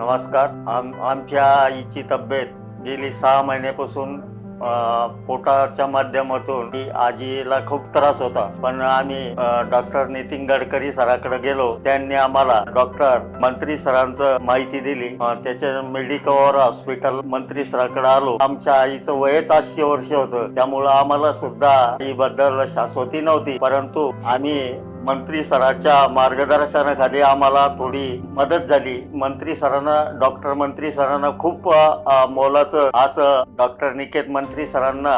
नमस्कार. आम आमच्या आईची तब्येत गेली सहा महिन्यापासून पोटाच्या माध्यमातून. आजीला खूप त्रास होता. पण आम्ही डॉक्टर नितीन गडकरी सराकडे गेलो. त्यांनी आम्हाला डॉक्टर मंत्री सरांचं माहिती दिली. त्याच्या मेडिकवर हॉस्पिटल मंत्री सराकडे आलो. आमच्या आईचं वयच आठशे वर्ष होतं. त्यामुळं आम्हाला सुद्धा आईबद्दल शाश्वती नव्हती. परंतु आम्ही मंत्री सराच्या मार्गदर्शनाखाली आम्हाला थोडी मदत झाली. मंत्री सरांना डॉक्टर मंत्री सरांना खूप मोलाचं असं डॉक्टर निकेत मंत्री सरांना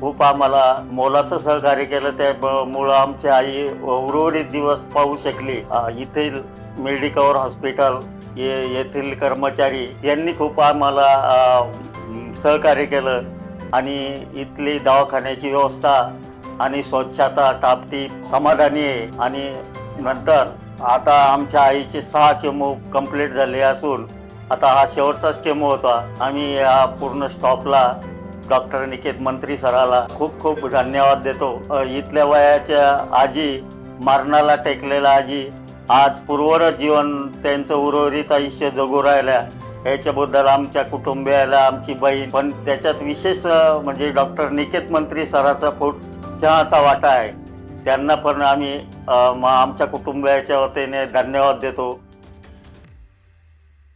खूप आम्हाला मोलाचं सहकार्य केलं. त्यामुळं आमची आई उर्वरित दिवस पाहू शकली. येथील मेडिकवर हॉस्पिटल ये येथील कर्मचारी यांनी खूप आम्हाला सहकार्य केलं. आणि इथली दवाखान्याची व्यवस्था आणि स्वच्छता टापटीप समाधानी आहे. आणि नंतर आता आमच्या आईचे सहा केमो कंप्लीट झाले असून आता हा शेवटचाच केमो होता. आम्ही या पूर्ण स्टॉपला डॉक्टर निकेत मंत्री सराला खूप खूप धन्यवाद देतो. इथल्या वयाच्या आजी मरणाला टेकलेला आजी आज पूर्वरच जीवन त्यांचं उर्वरित आयुष्य जगू राहिल्या. याच्याबद्दल आमच्या कुटुंबियाला आमची बहीण पण त्याच्यात विशेष म्हणजे डॉक्टर निकेत मंत्री सराचा पोट चहाचा वाटा आहे त्यांना पण आम्ही म- आमच्या कुटुंबियाच्या वतीने धन्यवाद देतो.